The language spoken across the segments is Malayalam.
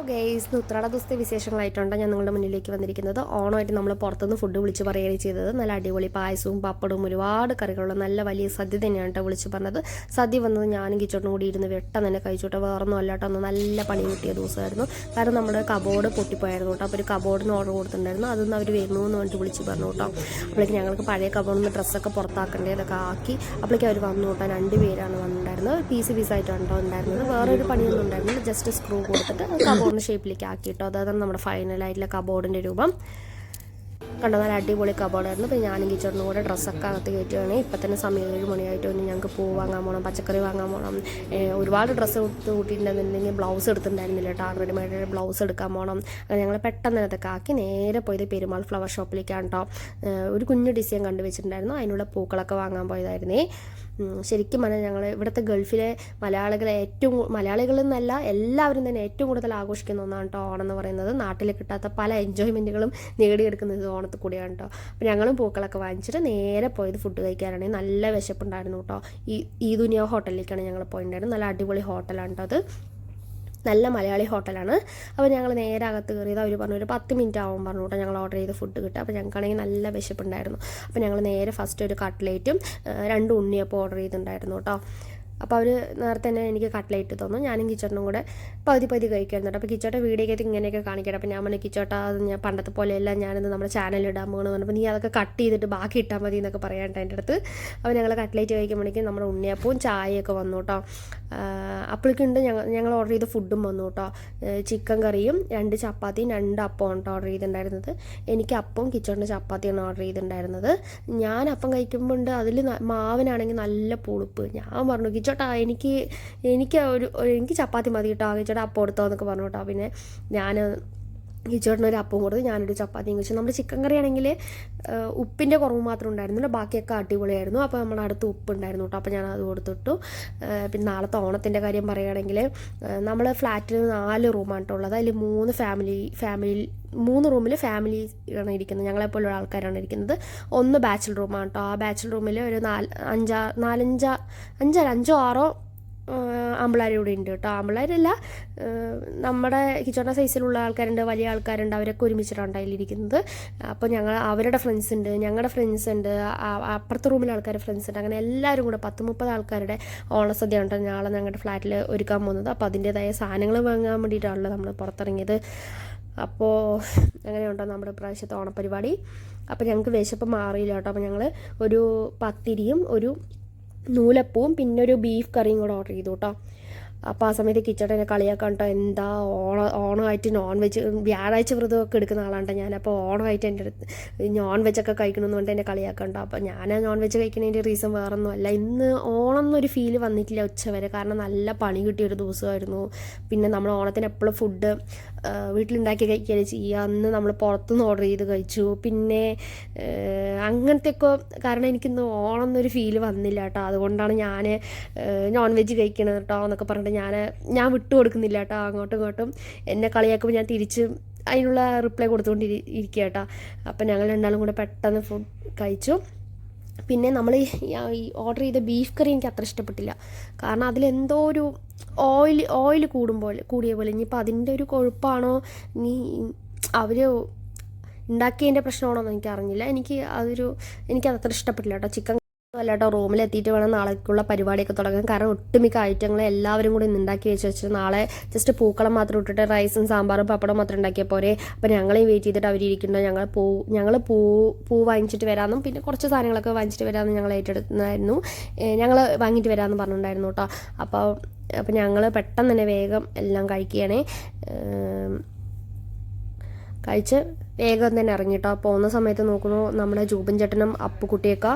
ഗെയ്സ് ഉത്രാട ദിവസത്തെ വിശേഷങ്ങളായിട്ടാണ് ഞാൻ നിങ്ങളുടെ മുന്നിലേക്ക് വന്നിരിക്കുന്നത്. ഓണമായിട്ട് നമ്മൾ പുറത്തുനിന്ന് ഫുഡ് വിളിച്ച് പറയുകയാണ് ചെയ്തത്. നല്ല അടിപൊളി പായസവും പപ്പടവും ഒരുപാട് കറികളുള്ള നല്ല വലിയ സദ്യ തന്നെയാണ് കേട്ടോ വിളിച്ച് പറഞ്ഞത്. സദ്യ വന്നത് ഞാനും കിച്ചോട്ടും കൂടി ഇരുന്ന് വെട്ടം തന്നെ കഴിച്ചോട്ടെ. വേറൊന്നും അല്ലാട്ടോ ഒന്ന് നല്ല പണി കിട്ടിയ ദിവസമായിരുന്നു. കാരണം നമ്മുടെ കബോർഡ് പൊട്ടിപ്പോയായിരുന്നു കേട്ടോ. അപ്പോൾ ഒരു കബോർഡിന് ഓർഡർ കൊടുത്തിട്ടുണ്ടായിരുന്നു. അതൊന്നും അവർ വരുന്നു എന്ന് പറഞ്ഞിട്ട് വിളിച്ച് പറഞ്ഞു കേട്ടോ. അപ്പോഴേക്ക് ഞങ്ങൾക്ക് പഴയ കബോർഡിൽ നിന്ന് ഡ്രസ്സൊക്കെ പുറത്താക്കേണ്ടത് ഇതൊക്കെ ആക്കി അപ്പോഴേക്കും അവർ വന്നു കേട്ടോ. രണ്ട് പേരാണ് വന്നിട്ടുണ്ടായിരുന്നത്. പീസ് പീസായിട്ടാണ് കേട്ടോ ഉണ്ടായിരുന്നത്. വേറൊരു പണിയൊന്നും ഉണ്ടായിരുന്നില്ല. ജസ്റ്റ് സ്ക്രൂ കൊടുത്തിട്ട് കബോർഡിന്റെ ഷേപ്പിലേക്ക് ആക്കിയിട്ടോ? അതാണ് നമ്മുടെ ഫൈനലായിട്ടുള്ള കബോർഡിന്റെ രൂപം. കണ്ടാൽ നല്ല അടിപൊളി കബോർഡായിരുന്നു അപ്പോൾ ഞാനും കിച്ചണിനും കൂടെ ഡ്രസ്സൊക്കെ അകത്ത് കയറ്റുകയാണ്. ഇപ്പം തന്നെ സമയം ഏഴ് മണിയായിട്ട്. ഇനി ഞങ്ങൾക്ക് പൂ വാങ്ങാൻ പോകണം പച്ചക്കറി വാങ്ങാൻ പോകണം ഒരുപാട് ഡ്രസ്സ് കൊടുത്ത് കൂട്ടിയിട്ടുണ്ടെന്നുണ്ടെങ്കിൽ ബ്ലൗസ് എടുത്തിട്ടുണ്ടായിരുന്നില്ല കേട്ടോ. റെഡിമെയ്ഡ് ബ്ലൗസ് എടുക്കാൻ പോകണം അങ്ങനെ ഞങ്ങൾ പെട്ടെന്ന് അതൊക്കെ ആക്കി നേരെ പോയത് പെരുമാൾ ഫ്ലവർ ഷോപ്പിലേക്കാണ് കേട്ടോ. ഒരു കുഞ്ഞു ഡിസൈൻ കണ്ടുവച്ചിട്ടുണ്ടായിരുന്നു. അതിനുള്ള പൂക്കളൊക്കെ വാങ്ങാൻ പോയതായിരുന്നേ. ശരിക്കും പറഞ്ഞാൽ ഞങ്ങൾ ഇവിടുത്തെ ഗൾഫിലെ മലയാളികളെ ഏറ്റവും മലയാളികളെന്നല്ല എല്ലാവരും തന്നെ ഏറ്റവും കൂടുതൽ ആഘോഷിക്കുന്ന ഒന്നാണ് കേട്ടോ ഓണം എന്ന് പറയുന്നത്. നാട്ടിൽ കിട്ടാത്ത പല എൻജോയ്മെന്റുകളും നേടിയെടുക്കുന്നത് ഓണത്തിൽ കൂടിയാണ് കേട്ടോ അപ്പോൾ ഞങ്ങളും പൂക്കളൊക്കെ വാങ്ങിച്ചിട്ട് നേരെ പോയത് ഫുഡ് കഴിക്കാനാണ്. നല്ല വിശപ്പുണ്ടായിരുന്നു കേട്ടോ ഈ ഈ ദുനിയ ഹോട്ടലിലേക്കാണ് ഞങ്ങൾ പോയിട്ടുണ്ടായിരുന്നത് നല്ല അടിപൊളി ഹോട്ടലാണ് കേട്ടോ അത്. നല്ല മലയാളി ഹോട്ടലാണ്. അപ്പോൾ ഞങ്ങൾ നേരെ അകത്ത് കയറിയത് അവർ പറഞ്ഞു ഒരു പത്ത് മിനിറ്റ് ആവും പറഞ്ഞു കേട്ടോ ഞങ്ങൾ ഓർഡർ ചെയ്ത് ഫുഡ് കിട്ടുക. അപ്പോൾ ഞങ്ങൾക്കാണെങ്കിൽ നല്ല വിശപ്പുണ്ടായിരുന്നു. അപ്പോൾ ഞങ്ങൾ നേരെ ഫസ്റ്റ് ഒരു കട്ട്ലേറ്റും രണ്ട് ഉണ്ണിയപ്പം ഓർഡർ ചെയ്തിട്ടുണ്ടായിരുന്നു കേട്ടോ അപ്പോൾ അവർ നേരത്തെ തന്നെ എനിക്ക് കട്ട്ലേറ്റ് തന്നു. ഞാനും കിച്ചോട്ടനും കൂടെ പകുതി പകുതി കഴിക്കുന്നുണ്ട് അപ്പോൾ കിച്ചോട്ട വീഡിയോക്കകത്ത് ഇങ്ങനെയൊക്കെ കാണിക്കണം അപ്പോൾ ഞാൻ പറഞ്ഞു കിച്ചോട്ട അത് ഞാൻ പണ്ടത്തെ പോലെയല്ല ഞാനിത് നമ്മുടെ ചാനലിൽ ഇടാൻ പോകണമെന്ന് പറഞ്ഞപ്പോൾ നീ അതൊക്കെ കട്ട് ചെയ്തിട്ട് ബാക്കി ഇട്ടാൽ മതി എന്നൊക്കെ പറയാനുണ്ട് എന്റെ അടുത്ത്. അപ്പോൾ ഞങ്ങൾ കട്ട്ലേറ്റ് കഴിക്കുമ്പോഴേക്കും നമ്മുടെ ഉണ്ണിയപ്പവും ചായയൊക്കെ വന്നു കേട്ടോ. അപ്പോഴേക്കുണ്ട് ഞങ്ങൾ ഞങ്ങൾ ഓർഡർ ചെയ്ത ഫുഡും വന്നു കേട്ടോ. ചിക്കൻ കറിയും രണ്ട് ചപ്പാത്തിയും രണ്ട് അപ്പവും കേട്ടോ ഓർഡർ ചെയ്തിട്ടുണ്ടായിരുന്നത്. എനിക്ക് അപ്പവും കിച്ചോട്ടിന് ചപ്പാത്തിയാണ് ഓർഡർ ചെയ്തിട്ടുണ്ടായിരുന്നത്. ഞാൻ അപ്പം കഴിക്കുമ്പോൾ ഉണ്ട് അതിൽ മാവിനാണെങ്കിൽ നല്ല പുളിപ്പ്. ഞാൻ പറഞ്ഞു കിച്ചോട്ടാ എനിക്ക് എനിക്ക് ഒരു എനിക്ക് ചപ്പാത്തി മതി കേട്ടോ ചേട്ടാ അപ്പം എടുത്തോ എന്നൊക്കെ പറഞ്ഞു കേട്ടോ. പിന്നെ ഞാൻ കിച്ചോട്ടിന് ഒരു അപ്പം കൊടുത്ത് ഞാനൊരു ചപ്പാത്തിയും കഴിച്ചു നമ്മുടെ ചിക്കൻ കറി ആണെങ്കിൽ ഉപ്പിന്റെ കുറവ് മാത്രം ഉണ്ടായിരുന്നില്ല ബാക്കിയൊക്കെ അടിപൊളിയായിരുന്നു. അപ്പോൾ നമ്മുടെ അടുത്ത് ഉപ്പ് ഉണ്ടായിരുന്നു കേട്ടോ. അപ്പോൾ ഞാൻ അത് കൊടുത്തിട്ടു പിന്നെ നാളത്തെ ഓണത്തിന്റെ കാര്യം പറയുകയാണെങ്കിൽ നമ്മൾ ഫ്ലാറ്റിൽ നാല് റൂമാണ് കേട്ടോ ഉള്ളത്. അതിൽ മൂന്ന് ഫാമിലി ഫാമിലി മൂന്ന് റൂമിൽ ഫാമിലി ആണ് ഇരിക്കുന്നത് ഞങ്ങളെപ്പോലുള്ള ആൾക്കാരാണ് ഇരിക്കുന്നത്. ഒന്ന് ബാച്ചിൽ റൂമാണ് കേട്ടോ. ആ ബാച്ചിൽ റൂമിൽ ഒരു നാല് അഞ്ചാ നാലഞ്ചാ അഞ്ചല്ല അഞ്ചോ ആറോ ആമ്പിളാർ ഇവിടെ ഉണ്ട് കേട്ടോ. ആമ്പിളാരല്ല നമ്മുടെ കിച്ചോണ സൈസിലുള്ള ആൾക്കാരുണ്ട് വലിയ ആൾക്കാരുണ്ട് അവരൊക്കെ ഒരുമിച്ചിട്ടാണ് അതിലിരിക്കുന്നത് അപ്പോൾ ഞങ്ങൾ അവരുടെ ഫ്രണ്ട്സ് ഉണ്ട് ഞങ്ങളുടെ ഫ്രണ്ട്സ് ഉണ്ട് അപ്പുറത്തെ റൂമിലെ ആൾക്കാരുടെ ഫ്രണ്ട്സ് ഉണ്ട്. അങ്ങനെ എല്ലാവരും കൂടെ പത്ത് മുപ്പത് ആൾക്കാരുടെ ഓണസദ്യ ഉണ്ട് നാളെ ഞങ്ങളുടെ ഫ്ലാറ്റിൽ ഒരുക്കാൻ പോകുന്നത്. അപ്പോൾ അതിന്റെതായ സാധനങ്ങൾ വാങ്ങാൻ വേണ്ടിയിട്ടാണല്ലോ നമ്മൾ പുറത്തിറങ്ങിയത്. അപ്പോൾ അങ്ങനെയുണ്ടോ നമ്മുടെ പ്രാവശ്യത്തെ ഓണപ്പരിപാടി? അപ്പോൾ ഞങ്ങൾക്ക് വിശപ്പ് മാറിയില്ല കേട്ടോ. അപ്പോൾ ഞങ്ങൾ ഒരു പത്തിരിയും ഒരു നൂലപ്പവും പിന്നെ ഒരു ബീഫ് കറിയും കൂടെ ഓർഡർ ചെയ്തു കേട്ടോ. അപ്പോൾ ആ സമയത്ത് കിച്ചട്ടനെ കളിയാക്കാൻ കേട്ടോ എന്താ ഓണ ഓണമായിട്ട് നോൺ വെജ് വ്യാഴാഴ്ച വ്രതമൊക്കെ എടുക്കുന്ന ആളാണ് ഞാനപ്പോൾ ഓണമായിട്ട് എന്റെ അടുത്ത് നോൺ വെജൊക്കെ കഴിക്കണമെന്ന് പറഞ്ഞിട്ട് എന്നെ കളിയാക്കാൻ കേട്ടോ അപ്പോൾ ഞാൻ നോൺ വെജ് കഴിക്കുന്നതിന്റെ റീസൺ വേറൊന്നും അല്ല ഇന്ന് ഓണം എന്നൊരു ഫീൽ വന്നിട്ടില്ല ഉച്ച വരെ. കാരണം നല്ല പണി കിട്ടിയ ഒരു ദിവസമായിരുന്നു. പിന്നെ നമ്മൾ ഓണത്തിന് എപ്പോഴും ഫുഡ് വീട്ടിലുണ്ടാക്കി കഴിക്കുകയാണ് ചെയ്യുക. അന്ന് നമ്മൾ പുറത്തുനിന്ന് ഓർഡർ ചെയ്ത് കഴിച്ചു. പിന്നെ അങ്ങനത്തെയൊക്കെ കാരണം എനിക്കിന്ന് ഓണം എന്നൊരു ഫീൽ വന്നില്ല കേട്ടോ. അതുകൊണ്ടാണ് ഞാൻ നോൺ വെജ് കഴിക്കണത് കേട്ടോ എന്നൊക്കെ പറഞ്ഞിട്ട് ഞാൻ ഞാൻ വിട്ടു കൊടുക്കുന്നില്ല കേട്ടോ അങ്ങോട്ടും ഇങ്ങോട്ടും. എന്നെ കളിയാക്കുമ്പോൾ ഞാൻ തിരിച്ച് അതിനുള്ള റിപ്ലൈ കൊടുത്തുകൊണ്ട് ഇരി- ഇരിക്കുക കേട്ടോ. അപ്പം ഞങ്ങൾ രണ്ടാളും കൂടെ പെട്ടെന്ന് ഫുഡ് കഴിച്ചു. പിന്നെ നമ്മൾ ഈ ഓർഡർ ചെയ്ത ബീഫ് കറി എനിക്ക് അത്ര ഇഷ്ടപ്പെട്ടില്ല. കാരണം അതിലെന്തോ ഒരു ഓയിൽ ഓയിൽ കൂടുമ്പോൾ കൂടിയ പോലെ. ഇനിയിപ്പോൾ അതിന്റെ ഒരു കൊഴുപ്പാണോ? നീ അവർ ഉണ്ടാക്കിയതിന്റെ പ്രശ്നമാണോ എന്ന് എനിക്ക് അറിഞ്ഞില്ല. എനിക്ക് അതൊരു എനിക്കത് അത്ര ഇഷ്ടപ്പെട്ടില്ല കേട്ടോ. ചിക്കൻ അല്ല കേട്ടോ റൂമിൽ എത്തിയിട്ട് വേണം നാളേക്കുള്ള പരിപാടിയൊക്കെ തുടങ്ങാൻ. കാരണം ഒട്ടുമിക്ക ഐറ്റങ്ങൾ എല്ലാവരും കൂടി ഇന്ന് ഉണ്ടാക്കി വെച്ച് വെച്ചിട്ട് നാളെ ജസ്റ്റ് പൂക്കളം മാത്രം ഇട്ടിട്ട് റൈസും സാമ്പാറും പപ്പടം മാത്രം ഉണ്ടാക്കിയാൽ പോരെ. അപ്പോൾ ഞങ്ങളെയും വെയിറ്റ് ചെയ്തിട്ട് അവരിയ്ക്കുന്നുണ്ട് ഞങ്ങൾ പൂ ഞങ്ങൾ പൂ പൂ വാങ്ങിച്ചിട്ട് വരാമെന്നും പിന്നെ കുറച്ച് സാധനങ്ങളൊക്കെ വാങ്ങിച്ചിട്ട് വരാമെന്ന് ഞങ്ങൾ ഏറ്റെടുത്തായിരുന്നു ഞങ്ങൾ വാങ്ങിയിട്ട് വരാമെന്ന് പറഞ്ഞിട്ടുണ്ടായിരുന്നു കേട്ടോ. അപ്പോൾ അപ്പോൾ ഞങ്ങൾ പെട്ടെന്ന് തന്നെ വേഗം എല്ലാം കഴിക്കുകയാണേ. കഴിച്ച് വേഗം തന്നെ ഇറങ്ങിട്ടോ പോകുന്ന സമയത്ത് നോക്കുന്നു നമ്മുടെ ജൂബൻ ചേട്ടനും അപ്പുക്കുട്ടിയൊക്കെ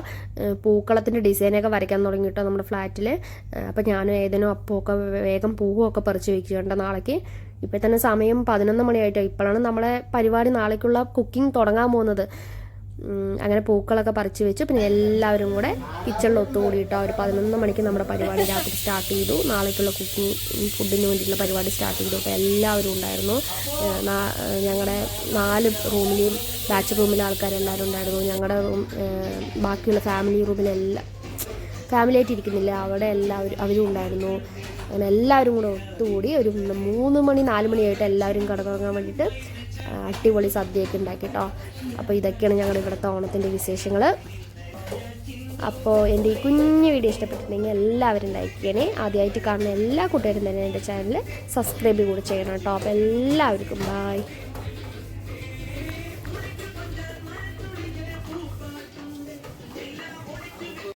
പൂക്കളത്തിന്റെ ഡിസൈനൊക്കെ വരയ്ക്കാൻ തുടങ്ങിയിട്ടോ നമ്മുടെ ഫ്ലാറ്റിൽ അപ്പോൾ ഞാനും ഏതിനും അപ്പുമൊക്കെ വേഗം പൂവൊക്കെ പറിച്ച് വയ്ക്കുന്നുണ്ട് നാളേക്ക്. ഇപ്പം തന്നെ സമയം പതിനൊന്ന് മണിയായിട്ടോ. ഇപ്പോഴാണ് നമ്മളെ പരിപാടി നാളേക്കുള്ള കുക്കിംഗ് തുടങ്ങാൻ പോകുന്നത്. അങ്ങനെ പൂക്കളൊക്കെ പറിച്ചു വെച്ചു. പിന്നെ എല്ലാവരും കൂടെ കിച്ചണിൽ ഒത്തുകൂടിയിട്ടോ ഒരു പതിനൊന്ന് മണിക്ക് നമ്മുടെ പരിപാടി രാത്രി സ്റ്റാർട്ട് ചെയ്തു. നാളേക്കുള്ള കുക്കിംഗ് ഫുഡിന് വേണ്ടിയിട്ടുള്ള പരിപാടി സ്റ്റാർട്ട് ചെയ്തു. അപ്പോൾ എല്ലാവരും ഉണ്ടായിരുന്നു. ഞങ്ങളുടെ നാല് റൂമിലെയും ബാച്ച് റൂമിലെ ആൾക്കാരെല്ലാവരും ഉണ്ടായിരുന്നു. ഞങ്ങളുടെ റൂം ബാക്കിയുള്ള ഫാമിലി റൂമിലെല്ലാം ഫാമിലി ആയിട്ട് ഇരിക്കുന്നില്ല. അവിടെ എല്ലാവരും അവരും ഉണ്ടായിരുന്നു. അങ്ങനെ എല്ലാവരും കൂടെ ഒത്തുകൂടി ഒരു മൂന്ന് മണി നാല് മണിയായിട്ട് എല്ലാവരും കിടന്നുറങ്ങാൻ വേണ്ടിയിട്ട് അടിപൊളി സദ്യയൊക്കെ ഉണ്ടാക്കി കേട്ടോ അപ്പോൾ ഇതൊക്കെയാണ് ഞങ്ങളുടെ ഇവിടുത്തെ ഓണത്തിന്റെ വിശേഷങ്ങൾ അപ്പോൾ എന്റെ ഈ കുഞ്ഞു വീഡിയോ ഇഷ്ടപ്പെട്ടിട്ടുണ്ടെങ്കിൽ എല്ലാവരും ലൈക്ക് ചെയ്യണേ. ആദ്യമായിട്ട് കാണുന്ന എല്ലാ കൂട്ടുകാരും തന്നെ എന്റെ ചാനൽ സബ്സ്ക്രൈബ് കൂടി ചെയ്യണം കേട്ടോ അപ്പോൾ എല്ലാവർക്കും ബായ്